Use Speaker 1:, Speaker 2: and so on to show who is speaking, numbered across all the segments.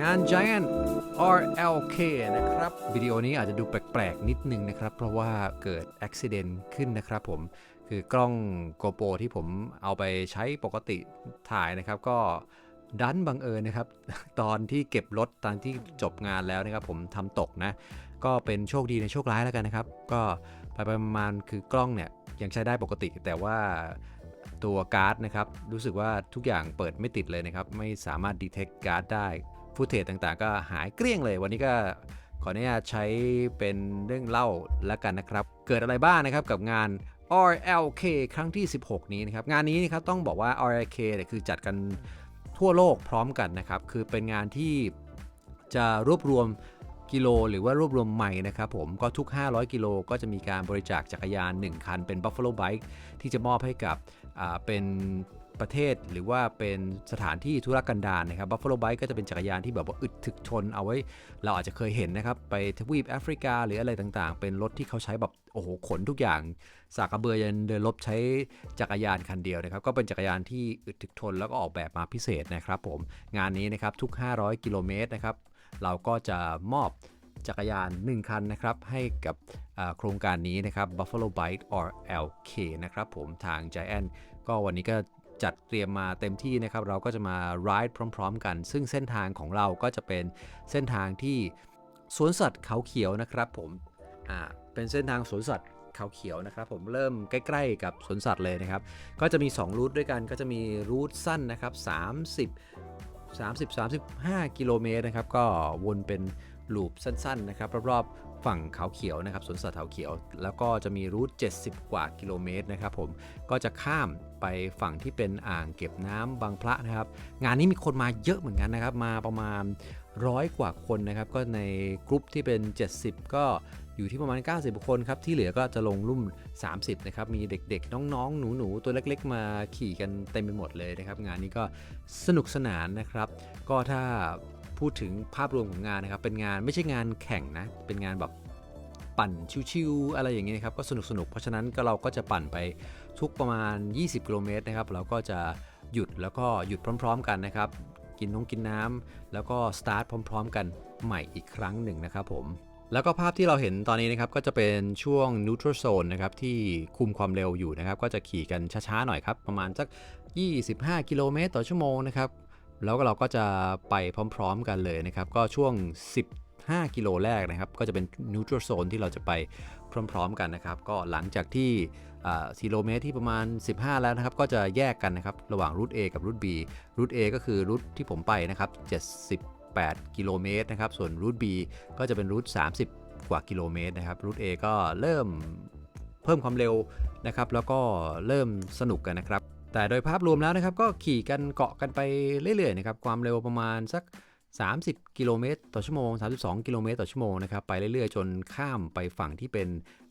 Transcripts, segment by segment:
Speaker 1: งาน Giant RLK นะครับ วิดีโอนี้อาจจะดูแปลกๆ นิดนึงนะครับ เพราะว่าเกิดอุบิเหตุขึ้นนะครับผม คือกล้อง GoPro ที่ผมเอาไปใช้ปกติถ่ายนะครับ ก็ดันบังเอิญนะครับ ตอนที่เก็บรถตอนที่จบงานแล้วนะครับ ผมทำตกนะ ก็เป็นโชคดีในโชคร้ายแล้วกันนะครับ ก็ไปไปๆมาๆคือกล้องเนี่ยยังใช้ได้ปกติแต่ว่า ตัวการ์ดนะครับ รู้สึกว่าทุกอย่างเปิดไม่ติดเลยนะครับ ไม่สามารถดีเทคการ์ดได้ฟุตเทจต่างๆ ก็หายเกลี้ยงเลย วันนี้ก็ขออนุญาตใช้เป็นเรื่องเล่าแล้วกันนะครับ เกิดอะไรบ้างนะครับกับงาน RLK ครั้งที่ 16 นี้นะครับ งานนี้นะครับต้องบอกว่า RLK เนี่ยคือจัดกันทั่วโลกพร้อมกันนะครับ คือเป็นงานที่จะรวบรวมกิโลหรือว่ารวบรวมไมล์นะครับผมก็ทุก 500 กิโลก็จะมีการบริจาคจักรยาน 1 คันเป็น Buffalo Bike ที่จะมอบให้กับ เป็นประเทศหรือว่าเป็นสถานที่ธุรกันดารนะครับ Buffalo Bike ก็จะเป็นจักรยานที่แบบว่าอึดถึกทนเอาไว้ เราอาจจะเคยเห็นนะครับ ไปทวีปแอฟริกาหรืออะไรต่างๆ เป็นรถที่เขาใช้แบบโอ้โหขนทุกอย่าง สากกระเบือยันเดินลบใช้จักรยานคันเดียวนะครับ ก็เป็นจักรยานที่อึดถึกทนแล้วก็ออกแบบมาพิเศษนะครับผมงานนี้นะครับทุก 500 กิโลเมตรนะครับเราก็จะมอบ จักรยาน 1 คันนะครับ ให้กับโครงการนี้นะครับ Buffalo Bike or LK นะครับผมทาง Giant ก็วันนี้ก็จัดเตรียมมาเต็มที่นะครับ เราก็จะมา ride พร้อม ๆ กัน ซึ่งเส้นทางของเราก็จะเป็นเส้นทางที่สวนสัตว์เขาเขียวนะครับผมอ่าเป็นเส้นทางสวนสัตว์เขาเขียวนะครับผมเริ่มใกล้ ๆ กับสวนสัตว์เลยนะครับ ก็จะมี 2 รูทด้วยกันก็จะมีรูทสั้นนะครับ30 30 35 กิโลเมตรนะครับ ก็วนเป็น ลูปสั้นๆนะครับรอบๆฝั่งเขาเขียวนะครับสวนสัตว์เขาเขียว แล้วก็จะมีรูท70 กว่ากิโลเมตรนะครับผมก็จะข้ามไปฝั่งที่เป็นอ่างเก็บน้ำบางพระนะครับ งานนี้มีคนมาเยอะเหมือนกันนะครับ มาประมาณร้อยกว่าคนนะครับ ก็ในกลุ่มที่เป็น 70 ก็อยู่ที่ประมาณ 90 คนครับ ที่เหลือก็จะลงรุ่ม 30 นะครับ มีเด็กๆ น้องๆ หนูๆ ตัวเล็กๆ มาขี่กันเต็มไปหมดเลยนะครับ งานนี้ก็สนุกสนานนะครับ ก็ถ้า พูดถึงภาพรวมของงานนะครับ เป็นงานไม่ใช่งานแข่งนะ เป็นงานแบบปั่นชิวๆอะไรอย่างเงี้ยครับ ก็สนุกๆเพราะฉะนั้นก็เราก็จะปั่นไปทุกประมาณ 20กิโลเมตรนะครับ เราก็จะหยุดแล้วก็หยุดพร้อม ๆ กันนะครับ กินน้องกินน้ำแล้วก็สตาร์ทพร้อม ๆ กันใหม่อีกครั้งหนึ่งนะครับผมแล้วก็ภาพที่เราเห็นตอนนี้นะครับก็จะเป็นช่วง neutral zone นะครับที่คุมความเร็วอยู่นะครับ ก็จะขี่กันช้าๆหน่อยครับ ประมาณสัก 25 กิโลเมตรต่อชั่วโมงนะครับ แล้วก็เราก็จะไปพร้อมๆกันเลยนะครับ ก็ช่วง 15 กิโลแรกนะครับ ก็จะเป็น neutral zone ที่เราจะไปพร้อม ๆ กันนะครับ ก็หลังจากที่กิโลเมตรที่ประมาณ 15 แล้วนะครับ ก็จะแยกกันนะครับ ระหว่างรูท A กับรูท B รูท A ก็คือรูทที่ผมไปนะครับ 78 กิโลเมตรนะครับ ส่วนรูท B ก็จะเป็นรูท 30 กว่ากิโลเมตรนะครับ รูท A ก็เริ่มเพิ่มความเร็วนะครับ แล้วก็เริ่มสนุกกันนะครับ แต่โดยภาพรวมแล้วนะครับก็ขี่กันเกาะกันไปเรื่อยๆนะครับความเร็วประมาณสัก 30 กิโลเมตรต่อชั่วโมง 32 กิโลเมตรต่อชั่วโมงนะครับไปเรื่อยๆ จนข้ามไปฝั่งที่เป็น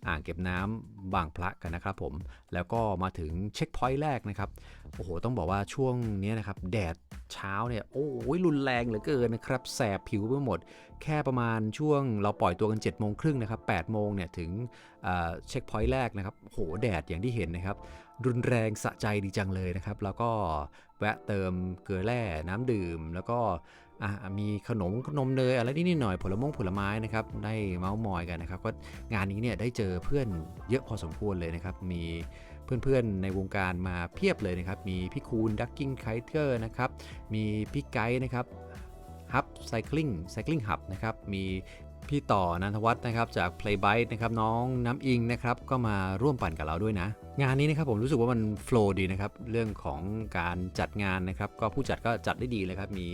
Speaker 1: อ่างเก็บน้ำบางพระกันนะครับผมแล้วก็มาถึงเช็คพอยต์แรกนะครับโอ้โหต้องบอกว่าช่วงนี้นะครับแดดเช้าเนี่ยโอ้ยรุนแรงเหลือเกินนะครับแสบผิวไปหมด แค่ประมาณช่วงเราปล่อยตัวกัน7จ็ดโมงครึ่งนะครับ8โมงเนี่ยถึงเช็คพอยต์แรกนะครับโหแดดอย่างที่เห็นนะครับรุนแรงสะใจดีจังเลยนะครับแล้วก็แวะเติมเกลือแร่น้ำดื่มแล้วก็ มีขนมนมเนยอะไรนิดหน่อยผลมงผลไม้นะครับได้เมาส์มอยกันนะครับก็งานนี้เนี่ยได้เจอเพื่อนเยอะพอสมควรเลยนะครับมีเพื่อนๆในวงการมาเพียบเลยนะครับมีพี่คูณดักกิ้งไคเตอร์นะครับมีพี่ไกด์นะครับฮับไซคลิงไซคลิงฮับนะครับมี พี่ต่อนันทวัฒน์นะครับจาก Playbite นะครับน้องน้ำอิงนะครับก็มาร่วมปั่นกับเราด้วยนะ งานนี้นะครับผมรู้สึกว่ามันโฟล์ดีนะครับเรื่องของการจัดงานนะครับก็ผู้จัดก็จัดได้ดีเลยครับมี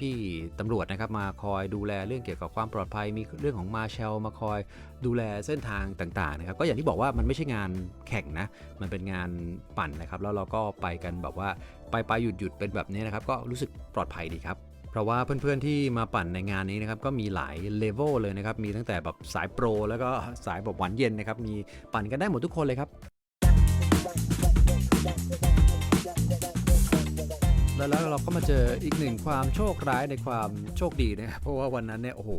Speaker 1: พี่ๆตำรวจนะครับมาคอยดูแลเรื่องเกี่ยวกับความปลอดภัย มีเรื่องของมาเชลมาคอยดูแลเส้นทางต่างๆนะครับก็อย่างที่บอกว่ามันไม่ใช่งานแข่งนะมันเป็นงานปั่นนะครับแล้วเราก็ไปกันแบบว่าไปไปหยุดหยุดเป็นแบบนี้นะครับก็รู้สึกปลอดภัยดีครับ เพราะว่าเพื่อนๆที่มาปั่นในงานนี้นะครับก็มีหลายเลเวลเลยนะครับ มีตั้งแต่แบบสายโปร แล้วก็สายแบบหวานเย็นนะครับ มีปั่นกันได้หมดทุกคนเลยครับแล้วแล้วเราก็มาเจออีกหนึ่งความโชคร้ายในความโชคดีนะครับเพราะว่าวันนั้นเนี่ยโอ้โห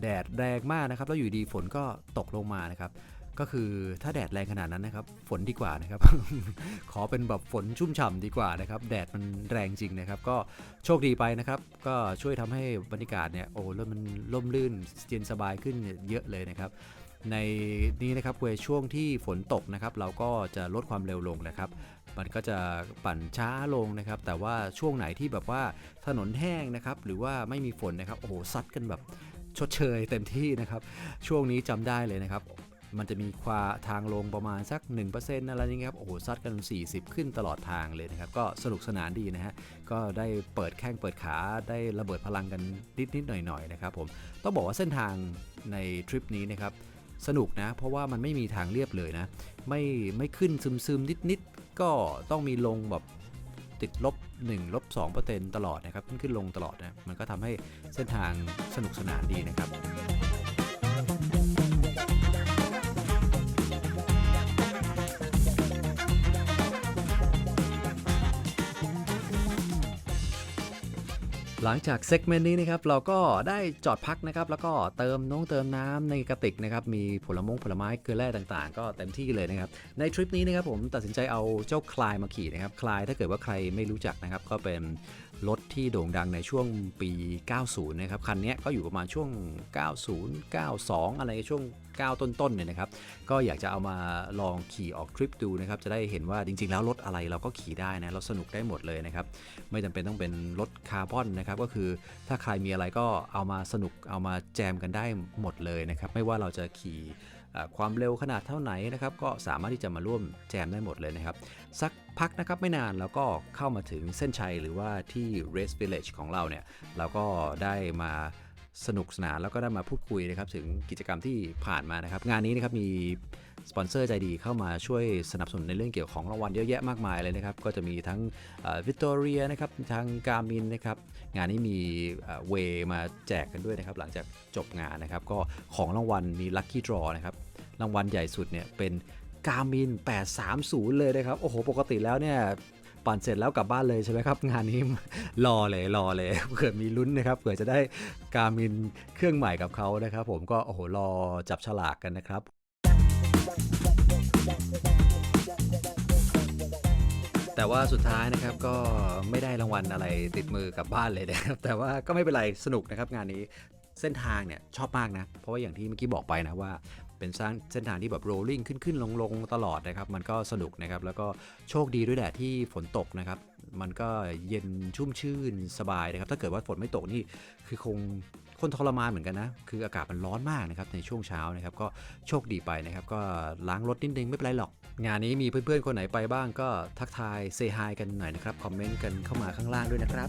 Speaker 1: แดดแรงมากนะครับ แล้วอยู่ดีฝนก็ตกลงมานะครับ ก็คือถ้าแดดแรงขนาดนั้นนะครับ ฝนดีกว่านะครับ ขอเป็นแบบฝนชุ่มฉ่ำดีกว่านะครับ แดดมันแรงจริงนะครับ ก็โชคดีไปนะครับ ก็ช่วยทำให้บรรยากาศเนี่ยโอ้แล้วมันล่มลื่นเย็นสบายขึ้นเยอะเลยนะครับ ในนี้นะครับเวช่วงที่ฝนตกนะครับ เราก็จะลดความเร็วลงนะครับมันก็จะปั่นช้าลงนะครับ แต่ว่าช่วงไหนที่แบบว่าถนนแห้งนะครับ หรือว่าไม่มีฝนนะครับ โอ้โหซัดกันแบบชดเชยเต็มที่นะครับ ช่วงนี้จำได้เลยนะครับ มันจะมีควาทางลงประมาณสัก 1%อะไรอย่างเงี้ยครับ โอ้โห ซัดกัน 40 ขึ้นตลอดทางเลยนะครับ ก็สนุกสนานดีนะฮะ ก็ได้เปิดแข้งเปิดขา ได้ระเบิดพลังกันนิดๆหน่อยๆนะครับผม ต้องบอกว่าเส้นทางในทริปนี้นะครับสนุกนะ เพราะว่ามันไม่มีทางเรียบเลยนะ ไม่ไม่ขึ้นซึมๆนิดๆ ก็ต้องมีลงแบบติดลบ1ลบ2%ตลอดนะครับ ขึ้นขึ้นลงตลอดนะ มันก็ทำให้เส้นทางสนุกสนานดีนะครับ หลังจากเซกเมนต์นี้นะครับเราก็ได้จอดพักนะครับแล้วก็เติมน้องเติมน้ำในกระติกนะครับมีผลมงผลไม้เกลือแร่ต่างๆ ก็เต็มที่เลยนะครับในทริปนี้นะครับผมตัดสินใจเอาเจ้าคลายมาขี่นะครับคลายถ้าเกิดว่าใครไม่รู้จักนะครับก็เป็นรถที่โด่งดังในช่วงปี 90 นะครับ คันนี้ก็อยู่ประมาณช่วง 90 92 อะไรช่วง 9 ต้นๆเนี่ยนะครับ ก็อยากจะเอามาลองขี่ออกทริปดูนะครับ จะได้เห็นว่าจริง ๆ แล้วรถอะไรเราก็ขี่ได้นะ เราสนุกได้หมดเลยนะครับ ไม่จำเป็นต้องเป็นรถคาร์บอนนะครับ ก็คือถ้าใครมีอะไรก็เอามาสนุก เอามาแจมกันได้หมดเลยนะครับ ไม่ว่าเราจะขี่ ความเร็วขนาดเท่าไหนนะครับก็สามารถที่จะมาร่วมแจมได้หมดเลยนะครับสักพักนะครับไม่นานแล้วก็เข้ามาถึงเส้นชัยหรือว่าที่ Race Village ของเราเนี่ยเราก็ได้มาสนุกสนานแล้วก็ได้มาพูดคุยนะครับถึงกิจกรรมที่ผ่านมานะครับ งานนี้นะครับมีสปอนเซอร์ใจดีเข้ามาช่วยสนับสนุนในเรื่องเกี่ยวของรางวัลเยอะแยะมากมายเลยนะครับ ก็จะมีทั้งวิต t อเรียนะครับทางการมินนะครับ งานนี้มีเวมาแจกกันด้วยนะครับ หลังจากจบงานนะครับ ก็ของรางวัลมีลัคกี้ดรอนะครับ รางวัลใหญ่สุดเนี่ยเป็นกามิน830 เลยนะครับ โอ้โห ปกติแล้วเนี่ยปั่นเสร็จแล้วกลับบ้านเลยใช่ไหมครับ งานนี้รอเลยรอเลยเผื่อมีลุ้นนะครับเผื่อจะได้การมินเครื่องใหม่กับเขานะครับ ผมก็โอ้โหรอจับฉลากกันนะครับแต่ว่าสุดท้ายนะครับก็ไม่ได้รางวัลอะไรติดมือกลับบ้านเลยนะครับ แต่ว่าก็ไม่เป็นไรสนุกนะครับงานนี้เส้นทางเนี่ยชอบมากนะ เพราะว่าอย่างที่เมื่อกี้บอกไปนะว่า เป็นสร้างเส้นทางที่แบบโรลลิ่งขึ้นขึ้นลงลงตลอดนะครับ มันก็สนุกนะครับ แล้วก็โชคดีด้วยแหละที่ฝนตกนะครับ มันก็เย็นชุ่มชื่นสบายนะครับ ถ้าเกิดว่าฝนไม่ตกนี่คือคงคนทรมานเหมือนกันนะ คืออากาศมันร้อนมากนะครับในช่วงเช้านะครับ ก็โชคดีไปนะครับ ก็ล้างรถนิดนึงไม่เป็นไรหรอก งานนี้มีเพื่อนๆ คนไหนไปบ้างก็ทักทายเซฮายกันหน่อยนะครับ คอมเมนต์กันเข้ามาข้างล่างด้วยนะครับ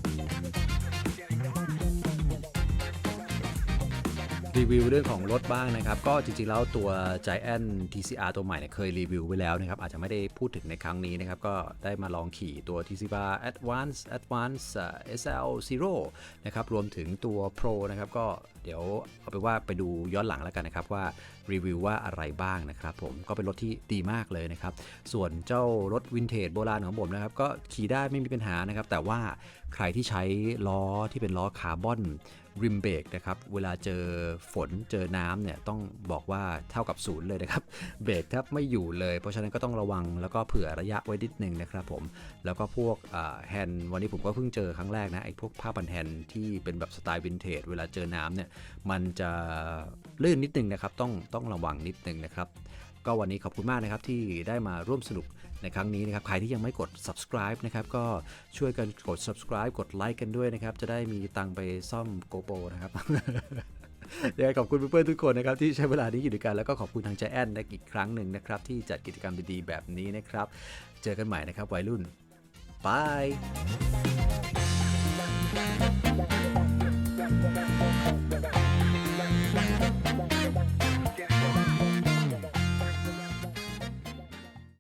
Speaker 1: รีวิวเรื่องของรถบ้างนะครับ ก็จริงๆแล้วตัว Giant TCR ตัวใหม่เนี่ยเคยรีวิวไว้แล้วนะครับ อาจจะไม่ได้พูดถึงในครั้งนี้นะครับ ก็ได้มาลองขี่ตัว TCR Advance Advance อ่า SL Zero นะครับรวมถึงตัว Pro นะครับ ก็เดี๋ยวเอาไปว่าไปดูย้อนหลังแล้วกันนะครับว่ารีวิวว่าอะไรบ้างนะครับผมก็เป็นรถที่ดีมากเลยนะครับ ส่วนเจ้ารถวินเทจโบราณของผมนะครับ ก็ขี่ได้ไม่มีปัญหานะครับ แต่ว่า ใครที่ใช้ล้อที่เป็นล้อคาร์บอนริมเบรกนะครับเวลาเจอฝนเจอน้ำเนี่ยต้องบอกว่าเท่ากับศูนย์เลยนะครับเบรกแทบไม่อยู่เลย เพราะฉะนั้นก็ต้องระวังแล้วก็เผื่อระยะไว้นิดนึงนะครับผมแล้วก็พวกแฮนด์วันนี้ผมก็เพิ่งเจอครั้งแรกนะไอ้พวกผ้าพันแฮนด์ที่เป็นแบบสไตล์วินเทจเวลาเจอน้ำเนี่ยมันจะลื่นนิดนึงนะครับต้องต้องระวังนิดนึงนะครับ ก็วันนี้ขอบคุณมากนะครับที่ได้มาร่วมสนุกในครั้งนี้นะครับ ใครที่ยังไม่กด subscribe นะครับก็ช่วยกันกด subscribe กดไลค์กันด้วยนะครับ จะได้มีตังไปซ่อม GoPro นะครับยังไงขอบคุณเพื่อนๆทุกคนนะครับที่ใช้เวลานี้อยู่ด้วยกันแล้วก็ขอบคุณทางใจแอนอีกครั้งหนึ่งนะครับ ที่จัดกิจกรรมดีๆแบบนี้นะครับ เจอกันใหม่นะครับวัยรุ่นบาย
Speaker 2: Thank you.